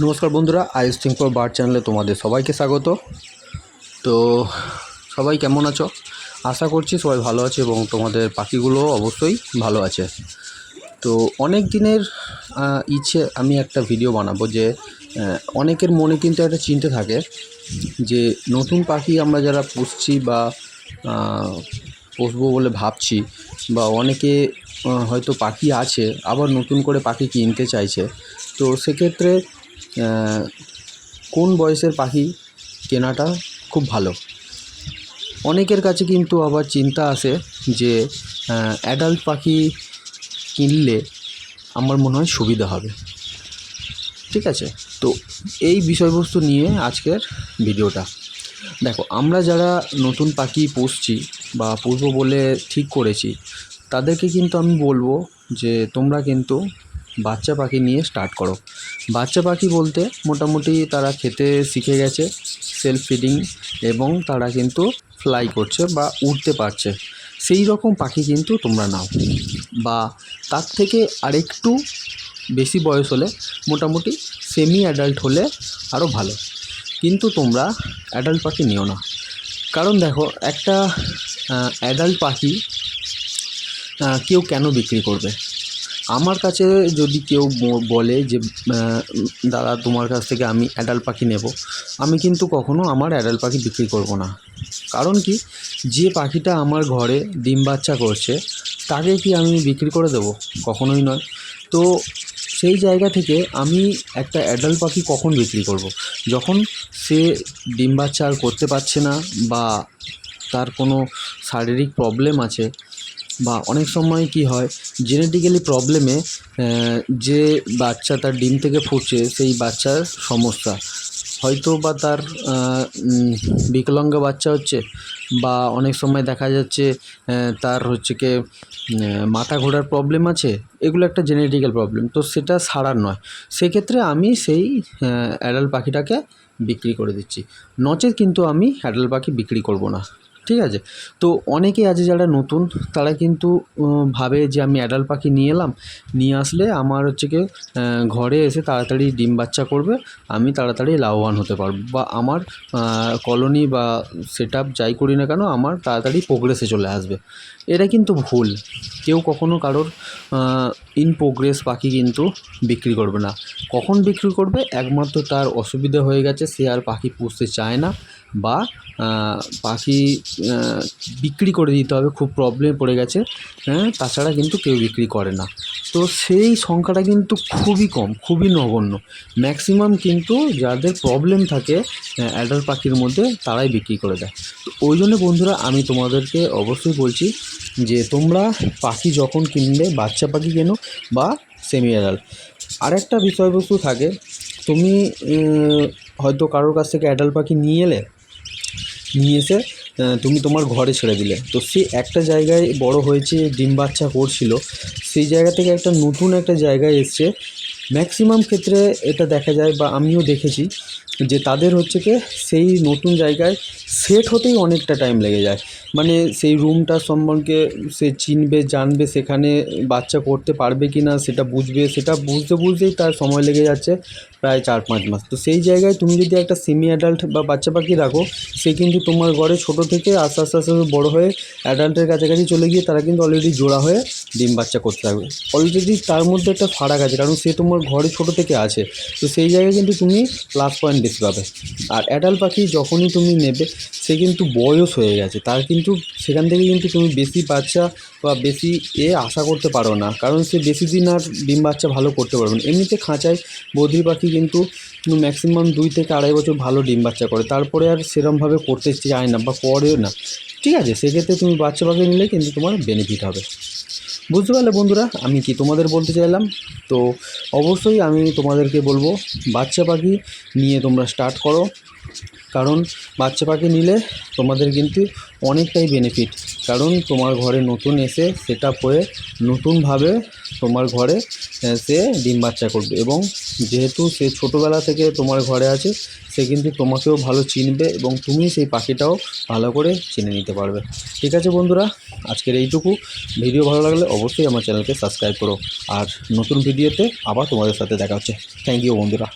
নমস্কার বন্ধুরা আইস টিঙ্কর বার চ্যানেলে তোমাদের সবাইকে স্বাগত। তো সবাই কেমন আছো? আশা করছি সবাই ভালো আছে এবং তোমাদের পাখিগুলো অবশ্যই ভালো আছে। তো অনেক দিনের ইচ্ছে আমি একটা ভিডিও বানাবো যে অনেকের মনে কিন্তু একটা চিন্তা থাকে যে, নতুন পাখি আমরা যারা পুষছি বা পুষবো বলে ভাবছি বা অনেকে হয়তো পাখি আছে, আবার নতুন করে পাখি কিনতে চাইছে। তো সেক্ষেত্রে কোন বয়সের পাখি কেনাটা খুব ভালো? অনেকের কাছে কিন্তু আবার চিন্তা আসে যে অ্যাডাল্ট পাখি কিনলে আমার মনে হয় সুবিধা হবে। ঠিক আছে? তো এই বিষয়বস্তু নিয়ে আজকের ভিডিওটা। দেখো, আমরা যারা নতুন পাখি পুষছি বা পুষবো বলে ঠিক করেছি, তাদেরকে কিন্তু আমি বলব যে, তোমরা কিন্তু বাচ্চা পাখি নিয়ে স্টার্ট করো। বাচ্চা পাখি বলতে মোটামুটি তারা খেতে শিখে গেছে সেলফ ফিডিং এবং তারা কিন্তু ফ্লাই করছে বা উঠতে পারছে। সেই রকম পাখি কিন্তু তোমরা নাও। বা তার থেকে আরেকটু বেশি বয়স হলে মোটামুটি সেমি অ্যাডাল্ট হলে আরও ভালো। কিন্তু তোমরা অ্যাডাল্ট পাখি নিও না। কারণ দেখো, একটা অ্যাডাল্ট পাখি কেউ কেন বিক্রি করবে? আমার কাছে যদি কেউ বলে যে দাদা তোমার কাছ থেকে আমি অ্যাডাল্ট পাখি নেব, আমি কিন্তু কখনো আমার অ্যাডাল্ট পাখি বিক্রি করব না। কারণ কি? যে পাখিটা আমার ঘরে ডিম বাচ্চা করছে, তাকে কি আমি বিক্রি করে দেবো? কখনোই নয়। তো সেই জায়গা থেকে আমি একটা অ্যাডাল্ট পাখি কখন বিক্রি করব। যখন সে ডিম বাচ্চা আর করতে পারছে না বা তার কোনো শারীরিক প্রবলেম আছে বা অনেক সময় কি হয় জেনেটিক্যালি প্রবলেমে যে বাচ্চা তার ডিম থেকে ফুটছে, সেই বাচ্চার সমস্যা। হয়তো বা তার বিকলাঙ্গ বাচ্চা হচ্ছে বা অনেক সময় দেখা যাচ্ছে তার হচ্ছে কি মাথা ঘোরার প্রবলেম আছে, এগুলো একটা জেনেটিক্যাল প্রবলেম তো সেটা সারার নয়। সেক্ষেত্রে আমি সেই অ্যাডাল্ট পাখিটাকে বিক্রি করে দিচ্ছি। নচেত কিন্তু আমি অ্যাডাল্ট পাখি বিক্রি করব না। ঠিক আছে? তো অনেকে আছে যারা নতুন, তারা কিন্তু ভাবে যে আমি অ্যাডাল্ট পাখি নিয়ে এলাম, নিয়ে আসলে আমার হচ্ছে কি ঘরে এসে তাড়াতাড়ি ডিম বাচ্চা করবে, আমি তাড়াতাড়ি লাভবান হতে পারব। বা আমার কলোনি বা সেট যাই করি না কেন, আমার তাড়াতাড়ি প্রোগ্রেসে চলে আসবে। এটা কিন্তু ভুল। কেউ কখনো কারোর ইন প্রোগ্রেস পাখি কিন্তু বিক্রি করবে না। কখন বিক্রি করবে? একমাত্র তার অসুবিধা হয়ে গেছে, সে আর পাখি পুষতে চায় না। বা পাখি বিক্রি করে দিতে হবে, খুব প্রবলেমে পড়ে গেছে। হ্যাঁ তাছাড়া কিন্তু কেউ বিক্রি করে না। তো সেই সংখ্যাটা কিন্তু খুবই কম, খুবই নগণ্য। ম্যাক্সিমাম কিন্তু যাদের প্রবলেম থাকে অ্যাডাল্ট পাখির মধ্যে, তারাই বিক্রি করে দেয়। তো ওই জন্য বন্ধুরা, আমি তোমাদেরকে অবশ্যই বলছি যে, তোমরা পাখি যখন কিনবে বাচ্চা পাখি কেনো বা সেমি অ্যাডাল্ট আরেকটা বিষয়বস্তু থাকে, তুমি হয়তো কারোর কাছ থেকে অ্যাডাল্ট পাখি নিয়ে এলে নিয়ে এসে তুমি তোমার ঘরে ছেড়ে দিলে। তো সে একটা জায়গায় বড় হয়েছে, ডিম বাচ্চা করছিল, সেই জায়গা থেকে একটা নতুন একটা জায়গায় এসছে। ম্যাক্সিমাম ক্ষেত্রে এটা দেখা যায় বা আমিও দেখেছি যে তাদের হচ্ছে কি সেই নতুন জায়গায় সেট হতেই অনেকটা টাইম লেগে যায়। মানে সেই রুমটা সম্পর্কে সে চিনবে, জানবে সেখানে বাচ্চা করতে পারবে কি না সেটা বুঝবে, সেটা বুঝতে বুঝতেই তার সময় লেগে যাচ্ছে প্রায় চার পাঁচ মাস। তো সেই জায়গায় তুমি যদি একটা সেমি অ্যাডাল্ট বা বাচ্চা পাখি রাখো, সে কিন্তু তোমার ঘরে ছোট থেকে আস্তে আস্তে আস্তে বড়ো হয়ে অ্যাডাল্টের কাছাকাছি চলে গিয়ে তারা কিন্তু অলরেডি জোড়া হয়ে ডিম বাচ্চা করতে থাকবে। অলরেডি তার মধ্যে একটা ফারাক আছে, কারণ সে তোমার ঘরে ছোট থেকে আছে। তো সেই জায়গায় কিন্তু তুমি প্লাস পয়েন্ট বেশি পাবে। আর অ্যাডাল্ট পাখি যখনই তুমি নেবে, সে কিন্তু বয়স হয়ে গেছে। তার কিন্তু সেখান থেকে কিন্তু তুমি বেশি বাচ্চা বা বেশি এ আশা করতে পারো না। কারণ সে বেশি দিন আর ডিম বাচ্চা ভালো করতে পারবে না। এমনিতে খাঁচায় বদ্রি পাখি কিন্তু ম্যাক্সিমাম দুই থেকে আড়াই বছর ভালো ডিম বাচ্চা করে। তারপরে আর সেরমভাবে করতে চায় না বা করেও না। ঠিক আছে, সেক্ষেত্রে তুমি বাচ্চা পাখি নিলে কিন্তু তোমার বেনিফিট হবে। বুঝতে পারলে বন্ধুরা, আমি কি তোমাদের বলতে চাইলাম? তো অবশ্যই আমি তোমাদেরকে বলব, বাচ্চা পাখি নিয়ে তোমরা স্টার্ট করো। কারণ বাচ্চা পাখি নিলে তোমাদের কিন্তু অনেকটাই বেনিফিট কারণ তোমার ঘরে নতুন এসে সেট আপ হয়ে নতুনভাবে তোমার ঘরে সে ডিম বাচ্চা করবে এবং যেহেতু সে ছোটোবেলা থেকে তোমার ঘরে আছে, সে কিন্তু তোমাকেও ভালো চিনবে এবং তুমি সেই পাখিটাও ভালো করে চিনে নিতে পারবে। ঠিক আছে বন্ধুরা, আজকের এইটুকু। ভিডিও ভালো লাগলে অবশ্যই আমার চ্যানেলকে সাবস্ক্রাইব করো। আর নতুন ভিডিওতে আবার তোমাদের সাথে দেখা হচ্ছে। থ্যাংক ইউ বন্ধুরা।